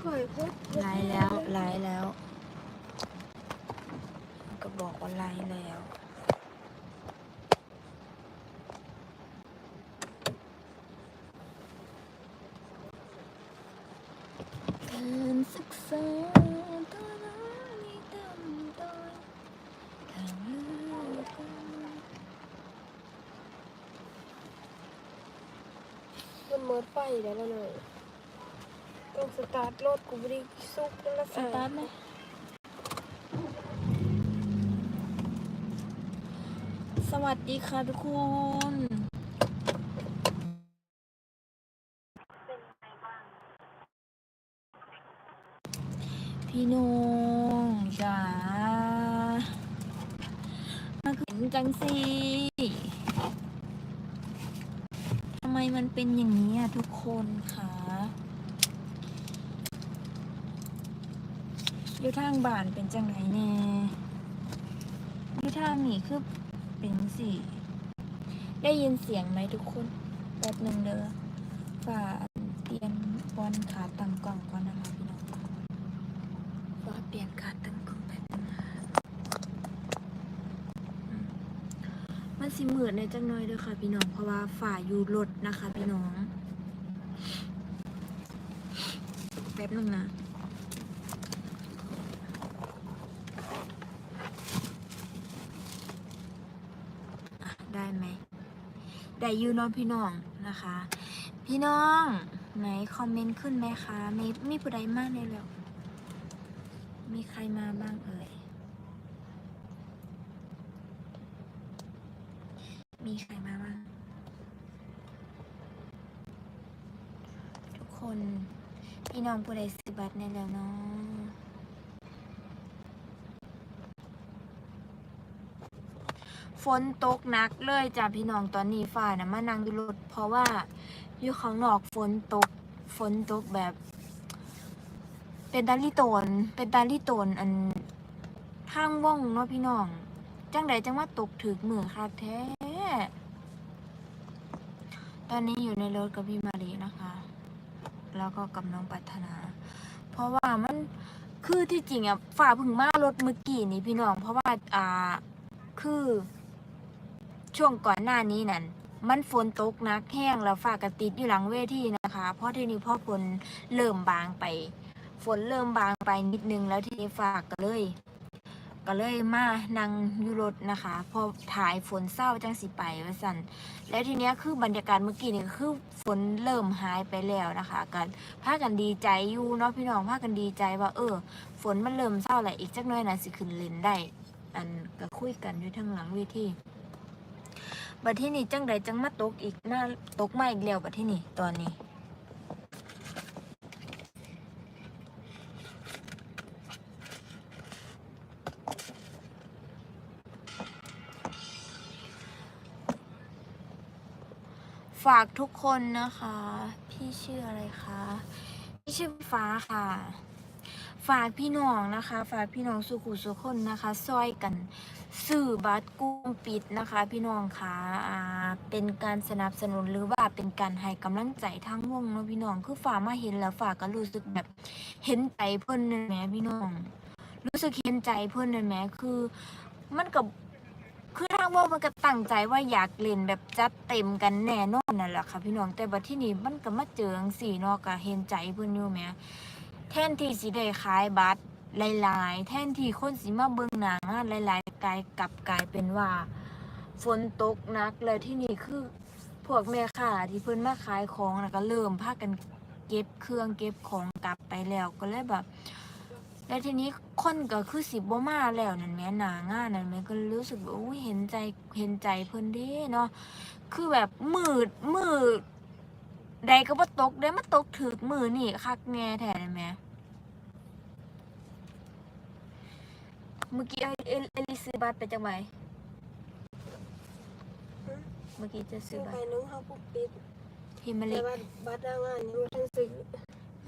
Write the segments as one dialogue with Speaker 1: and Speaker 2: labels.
Speaker 1: ข่อยพุด
Speaker 2: ไลฟ์แล้วไลฟ์แล้ว ก็บอกว่าไลฟ์แล้วการศึกษาตัวน้อยมีดำต้อยทางเลือกกัน
Speaker 1: มันเมิดไฟแล้วล่ะหน่อย ต้องสตาร์ทรถกูไม่ได้ซุกแล้วละ
Speaker 2: สตาร์ทไหมสวัสดีค่ะทุกคนพี่น้องจ๋ามาขึ้นจังสิทำไมมันเป็นอย่างนี้อะทุกคนคะ อยู่ทางบ้านเป็นจังไรแน่อยู่ทางนี่คือเป็นสิได้ยินเสียงไหมทุกคนแป๊บหนึ่งเด้อฝ่าเตียมบอลขาตั้งกล่องก่อนนะคะพี่น้องว่าเปลี่ยนกาตั้งกล้องแบบนึงนะอืมมันสิมืดในจังน้อยเด้อค่ะพี่น้องเพราะว่าฝ่าอยู่รถนะคะพี่น้องแป๊บนึงนะอะได้ไหม ได้ยูเนอนพี่น้องนะคะ พี่น้องไหนคอมเมนต์ขึ้นไหมคะมีมีผู้ใดมากในแล้วมีใครมาบ้างเอ่ยมีใครมาบ้างทุกคน พี่น้องผู้ใดสิบัตรในแล้วเนาะ ฝนตกหนักเลยจ้ะพี่น้องตอนนี้ฝ่านะมานั่งอยู่รถเพราะว่าอยู่ข้างนอกฝนตกฝนตกแบบ เป็นตาลิโตน เป็นตาลิโตนอันข้างว่องเนาะพี่น้อง จังใดจังว่าตกถึกมือค่ะแท้ ตอนนี้อยู่ในรถกับพี่มารีนะคะ แล้วก็กับน้องปัฒนา เพราะว่ามันคือที่จริงอะฝ่าพึ่งมารถเมื่อกี้นี่พี่น้อง เพราะว่าอ่าคือ ช่วงก่อนหน้านี้นั่นมันฝนตกหนักแห้งแล้วฝากระติดอยู่หลังเวทีนะคะ เพราะทีนี้พอฝนเริ่มบางไป ฝนเริ่มบางไปนิดนึงแล้วทีนี้ฝากก็เลย ก็เลยมานั่งยูรถนะคะ พอถ่ายฝนเศร้าจังสิไปว่าสันแล้วทีเนี้ยคือบรรยากาศเมื่อกี้นี่คือฝนเริ่มหายไปแล้วนะคะกันพากันดีใจอยู่เนาะพี่น้องพากันดีใจว่าเออ ฝนมันเริ่มเศร้าแหละอีกจักหน้อยนะสิขึ้นเลนได้ อันก็คุยกันอยู่ทางหลังเวที บัดที่นี่จังใดจังมาตกอีกหน้าตกมาอีกแล้วบัดที่นี่ตอนนี้ฝากทุกคนนะคะ พี่ชื่ออะไรคะ พี่ชื่อฟ้าค่ะ ฝากพี่น้องนะคะ ฝากพี่น้องสุขุสุขคนนะคะซอยกันสื่อบัตรกุ้งปิดนะคะ พี่น้องคะอ่าเป็นการสนับสนุนหรือว่าเป็นการให้กำลังใจทั้งวงเนาะพี่น้องคือฝากมาเห็นแล้วฝากก็รู้สึกแบบเห็นใจเพิ่นนั่นแหมพี่น้อง รู้สึกเห็นใจเพิ่นนั่นแหมคือมันกับคือทางวงมันก็ตั้งใจว่าอยากเล่นแบบจัดเต็มกันแน่นอนนั่นแหละค่ะพี่น้องแต่บัดที่นี่มันก็มาเจอจังสี่เนาะก็เห็นใจเพิ่นอยู่แหม แทนที่สิได้ขายบัตรหลาย ๆ แทนที่คนสิมาเบิ่งหนังานหลาย ๆ กลายกลับกลายเป็นว่า ฝนตกหนักแล้วที่นี่คือพวกแม่ค้าที่เพิ่นมาขายของน่ะก็เริ่มพากันเก็บเครื่องเก็บของกลับไปแล้วก็เลยแบบ แล้วทีนี้คนก็คือสิบ่มาแล้วนั่นแม่หนางานนั่นแม่ก็รู้สึกว่าอุ้ยเห็นใจเห็นใจเพิ่นเด้เนาะคือแบบมืดมืดใดก็บ่ตกได้มาตกถึกมือนี่คักแน่แท้ นั่นแหม่เมื่อกี้เอเอเอลิซื้อบัตรไปจังไหนเมื่อกี้จะซื้
Speaker 1: ซึ่
Speaker 2: องบั
Speaker 1: ไป
Speaker 2: ตร
Speaker 1: นึงเขาปุ๊บปิด
Speaker 2: พี่มะ
Speaker 1: แต่
Speaker 2: ลิ
Speaker 1: ว่าบัตรหน้างานยังไม่ทันซื้อ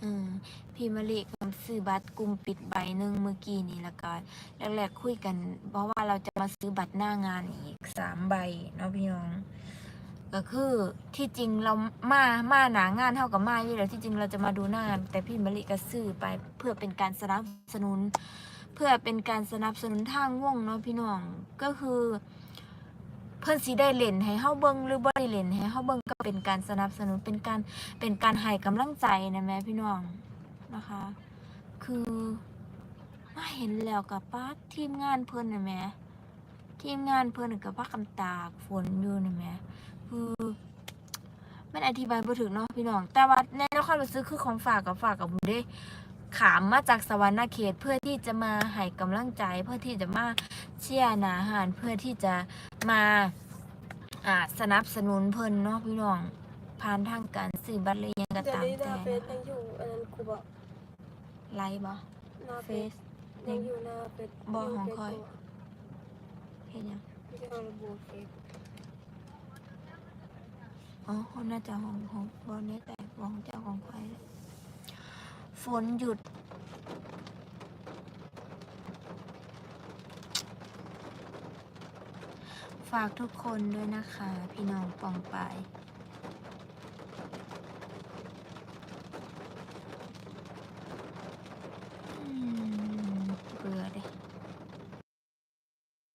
Speaker 2: อืมพี่มะลิกับซื้อบัตรกลุ่มปิดใบหนึ่งเมื่อกี้นี่แล้วก็แรกๆคุยกัน เพราะว่าเราจะมาซื้อบัตรหน้างานอีกสามใบเนาะพี่น้อง ก็คือที่จริงเรามามาหนางานเท่ากับมาอยู่แล้วที่จริงเราจะมาดูหน้างาน แต่พี่มะลิก็ซื้อไปเพื่อเป็นการสนับสนุน เพื่อเป็นการสนับสนุนทางวงเนาะพี่น้องก็คือ เพื่อนสีได้เล่นให้เฮาเบิ่งหรือบ่ได้เล่นให้เฮาเบิ่งก็เป็นการสนับสนุนเป็นการเป็นการให้กำลังใจนะแม่พี่น้องนะคะ คือมาเห็นแล้วกับป้าทีมงานเพิ่อนน่ะแม่ทีมงานเพิ่นนกับพักกำตากฝนอยู่น่ะแม่ คือมันอธิบายบ่ถึงเนาะพี่น้อง แต่ว่าในความรู้สึกคือของฝากกับฝากกับบุญได้ขามมาจากสวรรค์เขตเพื่อที่จะมาให้กำลังใจ เพื่อที่จะมาเชียร์หนาหารเพื่อที่จะมาอ่าสนับสนุนเพิ่นเนาะพี่น้องผ่านทางการซื้อบัตรเลยยังก็
Speaker 1: เดี๋ยว
Speaker 2: ตาม
Speaker 1: นี้ห
Speaker 2: แต่
Speaker 1: น้าเฟซยังอยู่อันนั้นกูบอก
Speaker 2: ไลฟ์บ่
Speaker 1: หน้า
Speaker 2: เฟ
Speaker 1: เฟซ
Speaker 2: ซ
Speaker 1: ยังอยู่หน้าเฟซ
Speaker 2: บ่ของ
Speaker 1: เฟซ
Speaker 2: ข้อย
Speaker 1: กูะ
Speaker 2: เห็นยัง
Speaker 1: ไม่ใช่เอาระบุเฟซ
Speaker 2: อ๋อคนน่าจะของของบอลนี้แต่ของเจ้าของใครฝนหยุด ฝากทุกคนด้วยนะคะ พี่น้องปองปาย